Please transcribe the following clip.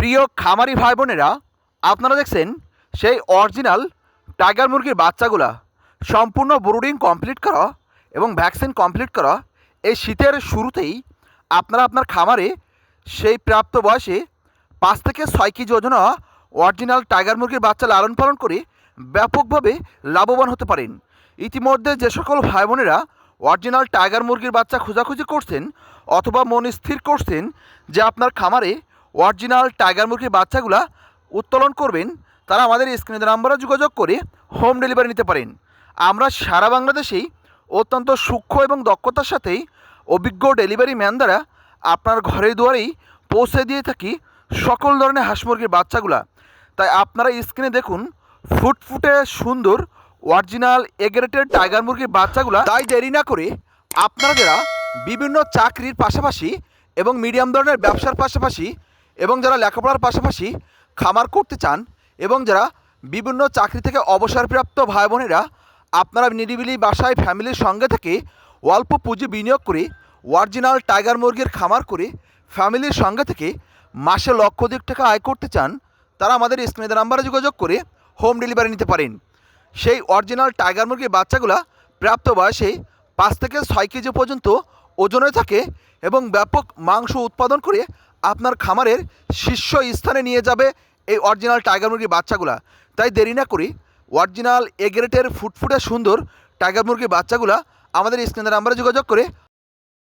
প্রিয় খামারি ভাই বোনেরা আপনারা দেখছেন সেই অরিজিনাল টাইগার মুরগির বাচ্চাগুলা সম্পূর্ণ ব্রুডিং কমপ্লিট করা এবং ভ্যাকসিন কমপ্লিট করা এই শীতের শুরুতেই আপনারা আপনার খামারে সেই প্রাপ্ত বয়সে পাঁচ থেকে ছয় কেজি ওজন অরিজিনাল টাইগার মুরগির বাচ্চা লালন পালন করে ব্যাপকভাবে লাভবান হতে পারেন। ইতিমধ্যে যে সকল ভাই বোনেরা অরিজিনাল টাইগার মুরগির বাচ্চা খোঁজাখুঁজি করছেন অথবা মন স্থির করছেন যে আপনার খামারে অরিজিনাল টাইগার মুরগির বাচ্চাগুলা উত্তোলন করবেন, তারা আমাদের স্ক্রিনের নাম্বারে যোগাযোগ করে হোম ডেলিভারি নিতে পারেন। আমরা সারা বাংলাদেশেই অত্যন্ত সূক্ষ্ম এবং দক্ষতার সাথেই অভিজ্ঞ ডেলিভারি ম্যান দ্বারা আপনার ঘরে দুয়ারেই পৌঁছে দিয়ে থাকি সকল ধরনের হাঁস মুরগির বাচ্চাগুলা। তাই আপনারা স্ক্রিনে দেখুন ফুটফুটে সুন্দর, অরিজিনাল এগ্রেটেড টাইগার মুরগির বাচ্চাগুলা। তাই দেরি না করে আপনারা যারা বিভিন্ন চাকরির পাশাপাশি এবং মিডিয়াম ধরনের ব্যবসার পাশাপাশি এবং যারা লেখাপড়ার পাশাপাশি খামার করতে চান এবং যারা বিভিন্ন চাকরি থেকে অবসরপ্রাপ্ত ভাই বোনেরা আপনারা নিরিবিলি বাসায় ফ্যামিলির সঙ্গে থেকে অল্প পুঁজি বিনিয়োগ করে অরিজিনাল টাইগার মুরগির খামার করে ফ্যামিলির সঙ্গে থেকে মাসে লক্ষাধিক টাকা আয় করতে চান, তারা আমাদের স্ক্রিনের নাম্বারে যোগাযোগ করে হোম ডেলিভারি নিতে পারেন। সেই অরিজিনাল টাইগার মুরগির বাচ্চাগুলা প্রাপ্ত বয়সে পাঁচ থেকে ছয় কেজি পর্যন্ত ওজনে থাকে এবং ব্যাপক মাংস উৎপাদন করে আপনার খামারের শীর্ষ স্থানে নিয়ে যাবে এই অরিজিনাল টাইগার মুরগির বাচ্চাগুলা। তাই দেরি না করি অরিজিনাল এগ্রেটের ফুটফুটে সুন্দর টাইগার মুরগির বাচ্চাগুলা আমাদের স্ক্রিনের নাম্বারে যোগাযোগ করে